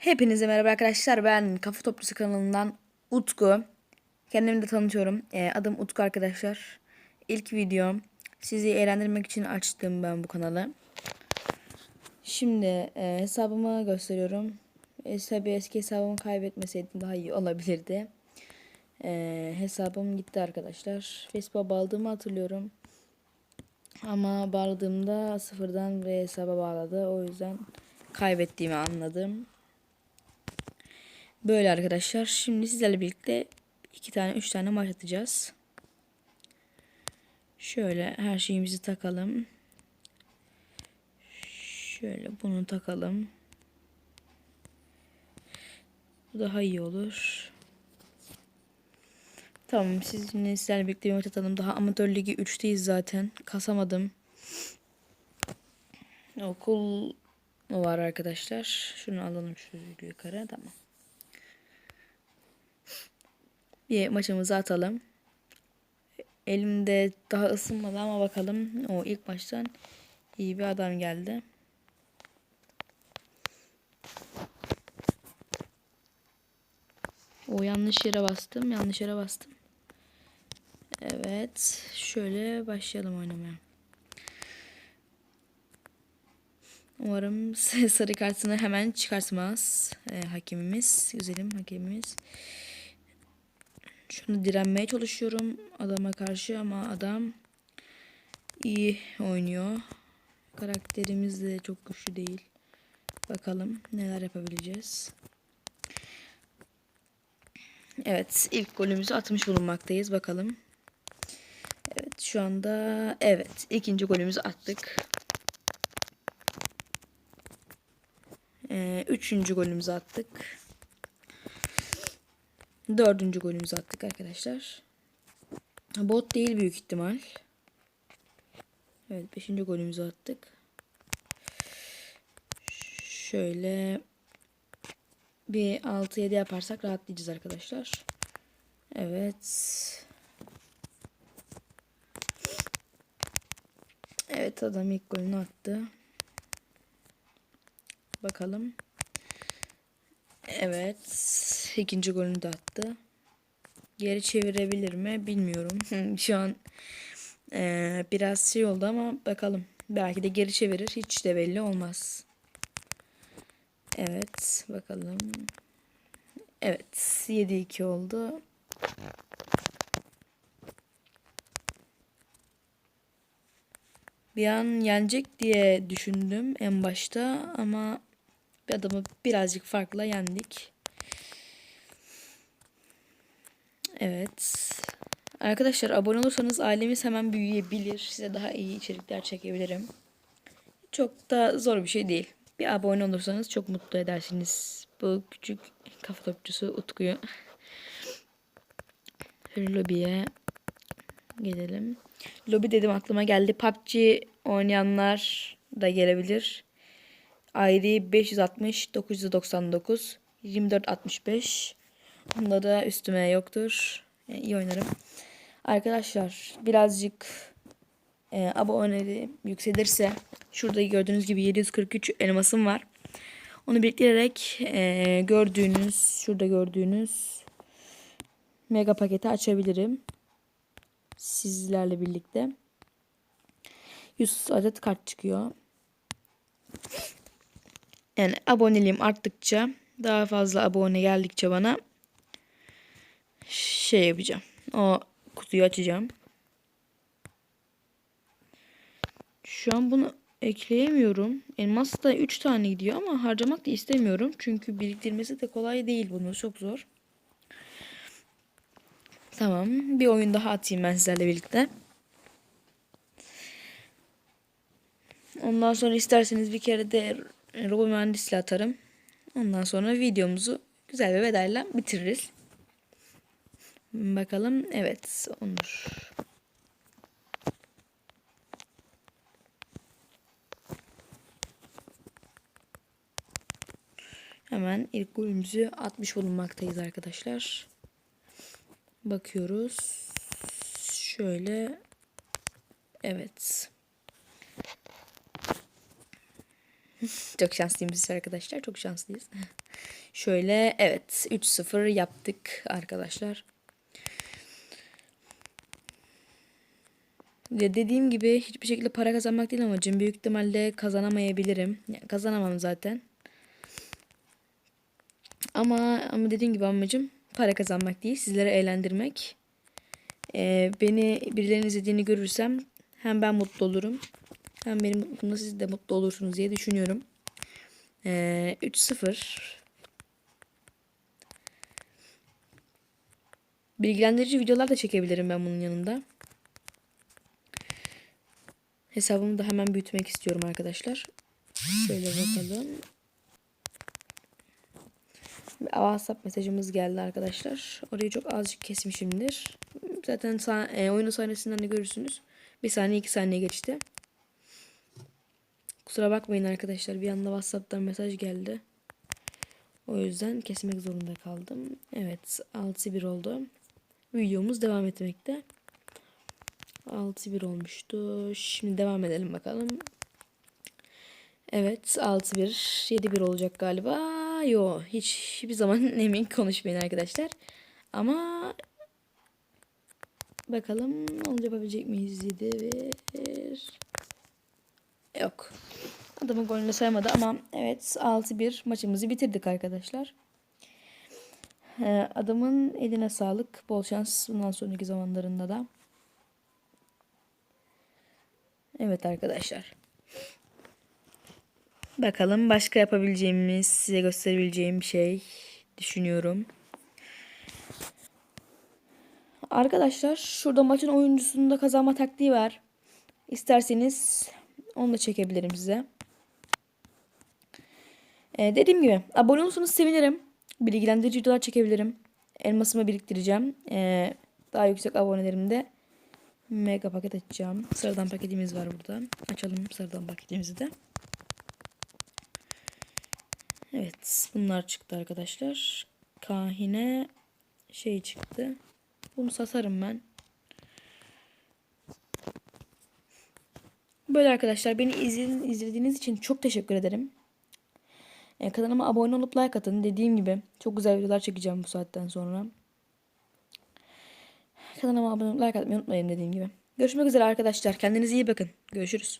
Hepinize merhaba arkadaşlar. Ben Kafa Toplusu kanalından Utku. Kendimi de tanıtıyorum. Ee, adım Utku arkadaşlar. İlk videom. Sizi eğlendirmek için açtım ben bu kanalı. Şimdi e, hesabımı gösteriyorum. E, tabii eski hesabımı kaybetmeseydim daha iyi olabilirdi. E, hesabım gitti arkadaşlar. Facebook'a bağladığımı hatırlıyorum. Ama bağladığımda sıfırdan ve hesaba bağladı. O yüzden kaybettiğimi anladım. Böyle arkadaşlar. Şimdi sizlerle birlikte iki tane üç tane maç atacağız. Şöyle her şeyimizi takalım. Şöyle bunu takalım. Bu daha iyi olur. Tamam sizinle sizlerle birlikte bir maç atalım. Daha amatör ligi 3'teyiz zaten. Kasamadım. Okul var arkadaşlar. Şunu alalım şu yukarı. Tamam. Bir maçımızı atalım. Elimde daha ısınmadı ama bakalım. O ilk maçtan iyi bir adam geldi. O yanlış yere bastım. Yanlış yere bastım. Evet. Şöyle başlayalım oynamaya. Umarım sarı kartını hemen çıkartmaz. Ee, hakemimiz. Güzelim hakemimiz. Şunu direnmeye çalışıyorum adama karşı ama adam iyi oynuyor. Karakterimiz de çok güçlü değil. Bakalım neler yapabileceğiz. Evet ilk golümüzü atmış bulunmaktayız. Bakalım. Evet şu anda evet ikinci golümüzü attık. Ee, üçüncü golümüzü attık. Dördüncü golümüzü attık arkadaşlar. Bot değil büyük ihtimal. Evet beşinci golümüzü attık. Şöyle bir 6-7 yaparsak rahatlayacağız arkadaşlar. Evet. Evet adam ilk golünü attı. Bakalım. Evet. ikinci golünü de attı. Geri çevirebilir mi bilmiyorum. Şu an e, biraz şey oldu ama bakalım. Belki de geri çevirir. Hiç de belli olmaz. Evet. Bakalım. Evet. 7-2 oldu. Bir an yenecek diye düşündüm en başta ama bir adamı birazcık farkla yendik. Evet. Arkadaşlar abone olursanız ailemiz hemen büyüyebilir. Size daha iyi içerikler çekebilirim. Çok da zor bir şey değil. Bir abone olursanız çok mutlu edersiniz. Bu küçük kafa topçusu Utku'yu. Lobiye gelelim. Lobi dedim aklıma geldi. PUBG oynayanlar da gelebilir. ID 560 999 24 65. Bunda da üstüme yoktur. Yani iyi oynarım. Arkadaşlar birazcık e, aboneleri yükselirse şurada gördüğünüz gibi 743 elmasım var. Onu biriktirerek e, gördüğünüz şurada gördüğünüz mega paketi açabilirim. Sizlerle birlikte. 100 adet kart çıkıyor. Yani aboneliğim arttıkça daha fazla abone geldikçe bana şey yapacağım. O kutuyu açacağım. Şu an bunu ekleyemiyorum. Elmas da 3 tane gidiyor ama harcamak da istemiyorum. Çünkü biriktirmesi de kolay değil bunu. Çok zor. Tamam. Bir oyun daha atayım ben sizlerle birlikte. Ondan sonra isterseniz bir kere de robot mühendisle atarım. Ondan sonra videomuzu güzel bir vedayla bitiririz. Bakalım. Evet. Onur. Hemen ilk golümüzü atmış bulunmaktayız arkadaşlar. Bakıyoruz. Şöyle. Evet. Çok şanslıyız arkadaşlar. Çok şanslıyız. Şöyle evet 3-0 yaptık arkadaşlar. Ya dediğim gibi hiçbir şekilde para kazanmak değil amacım. Büyük ihtimalle kazanamayabilirim. Yani kazanamam zaten. Ama ama dediğim gibi amacım para kazanmak değil, sizleri eğlendirmek. Ee, beni birilerinin izlediğini görürsem hem ben mutlu olurum hem benim mutluluğumda siz de mutlu olursunuz diye düşünüyorum. Ee, 3-0 Bilgilendirici videolar da çekebilirim ben bunun yanında. Hesabımı da hemen büyütmek istiyorum arkadaşlar. Şöyle bakalım. Bir WhatsApp mesajımız geldi arkadaşlar. Orayı çok azıcık kesmişimdir. Zaten sah e, oyunun sahnesinden de görürsünüz. Bir saniye iki saniye geçti. Kusura bakmayın arkadaşlar. Bir anda WhatsApp'tan mesaj geldi. O yüzden kesmek zorunda kaldım. Evet 6-1 oldu. Videomuz devam etmekte. 6-1 olmuştu. Şimdi devam edelim bakalım. Evet 6-1 7-1 olacak galiba. Yo hiç hiçbir zaman emin konuşmayın arkadaşlar. Ama bakalım onu yapabilecek miyiz 7-1 Yok. Adamın golünü saymadı ama evet 6-1 maçımızı bitirdik arkadaşlar. Ee, adamın eline sağlık. Bol şans bundan sonraki zamanlarında da. Evet arkadaşlar. Bakalım başka yapabileceğimiz, size gösterebileceğim bir şey düşünüyorum. Arkadaşlar şurada maçın oyuncusunda kazanma taktiği var. İsterseniz onu da çekebilirim size. Ee, dediğim gibi abone olursanız sevinirim. Bilgilendirici videolar çekebilirim. Elmasımı biriktireceğim. Ee, daha yüksek abonelerimde mega paket açacağım. Sıradan paketimiz var burada. Açalım sıradan paketimizi de. Evet bunlar çıktı arkadaşlar. Kahine şey çıktı. Bunu satarım ben. Böyle arkadaşlar beni izlediğiniz için çok teşekkür ederim. E, kanalıma abone olup like atın. Dediğim gibi çok güzel videolar çekeceğim bu saatten sonra. Kanalıma abone olup like atmayı unutmayın dediğim gibi. Görüşmek üzere arkadaşlar. Kendinize iyi bakın. Görüşürüz.